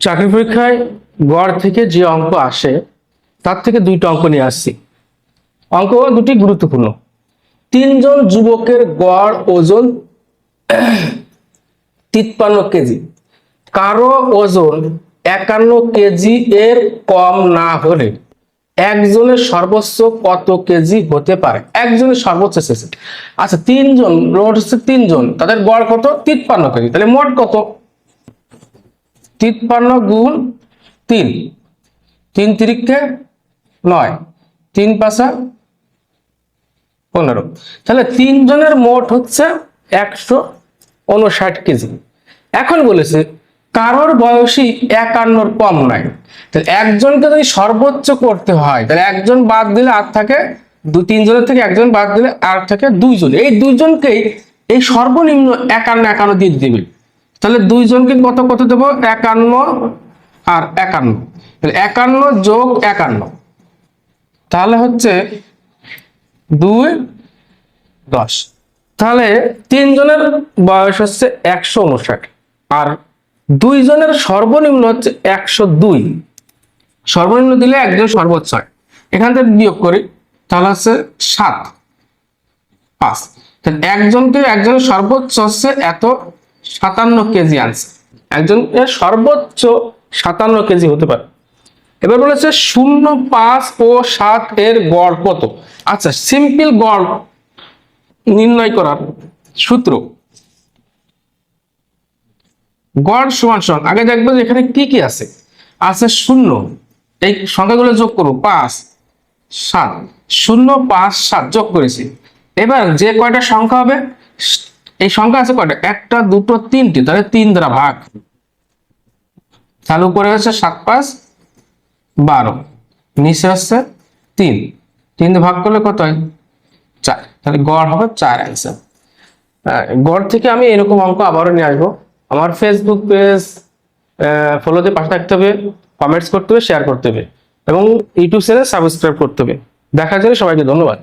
চাকরি পরীক্ষায় গড় থেকে যে অঙ্ক আসে, তার থেকে দুইটা অঙ্ক নিয়ে আসছি। অঙ্ক দুটি গুরুত্বপূর্ণ। তিনজন যুবকের গড় ওজন তিপ্পান্ন কেজি। কারও ওজন একান্ন কেজি এর কম না হলে একজনের সর্বোচ্চ কত কেজি হতে পারে? একজনের সর্বোচ্চ শেষে। আচ্ছা তিনজন, মোট হচ্ছে তিনজন, তাদের গড় কত? তিপ্পান্ন কেজি। তাহলে মোট কত? তিপ্পান্ন গুণ তিন। তিন তিরিখে নয়। তিন পাশা পনেরো। তাহলে তিনজনের মোট হচ্ছে একশো উনষাট কেজি। এখন বলেছে, কারোর বয়সী একান্নর কম নাই তাহলে একজনকে যদি সর্বোচ্চ করতে হয়, তাহলে একজন বাদ দিলে আর থাকে দু, তিনজনের থেকে একজন বাদ দিলে আর থাকে দুইজন। এই দুইজনকেই এই সর্বনিম্ন একান্ন একান্ন দিয়ে দিবে। তাহলে দুইজনকে কত কত দেবো? একান্ন আর একান্ন। একান্ন যোগ একান্ন। তাহলে হচ্ছে দুই দশ। তাহলে তিনজনের বয়স হচ্ছে একশো উনষাট আর দুইজনের সর্বনিম্ন হচ্ছে একশো দুই। সর্বনিম্ন দিলে একজন সর্বোচ্চ হয়। এখান থেকে বিয়োগ করি, তাহলে হচ্ছে সাত। পাঁচ। তাহলে একজনকে একজনের সর্বোচ্চ হচ্ছে এত সাতান্ন কেজি আনছে। একজনের সর্বোচ্চ সাতান্ন কেজি হতে পারে। এবার বলেছে শূন্য পাঁচ ও সাত এর গড় কত? আচ্ছা সিম্পল গড় নির্ণয় করার সূত্র। গড় সমান সমান। আগে দেখব যে এখানে কি কি আছে। আছে শূন্য। এই সংখ্যাগুলো যোগ করো পাঁচ, সাত। শূন্য, পাঁচ, সাত যোগ করেছি। এবার যে কয়টা সংখ্যা হবে? এই সংখ্যা আছে কয়টা? একটা, দুটো, তিনটি, তাহলে তিন দ্বারা ভাগ। চালু করে হচ্ছে সাত, পাঁচ, বারো। নিচে হচ্ছে তিন। তিন ভাগ করলে কত হয়? চার। তাহলে গড় হবে চার অ্যান্সার। গড় থেকে আমি এরকম অঙ্ক আবারও নিয়ে আসব। আমার ফেসবুক পেজ ফলোতে পাশে থাকতে হবে কমেন্টস করতে হবে শেয়ার করতে হবে, এবং ইউটিউব চ্যানেল সাবস্ক্রাইব করতে হবে। দেখার জন্য সবাইকে ধন্যবাদ।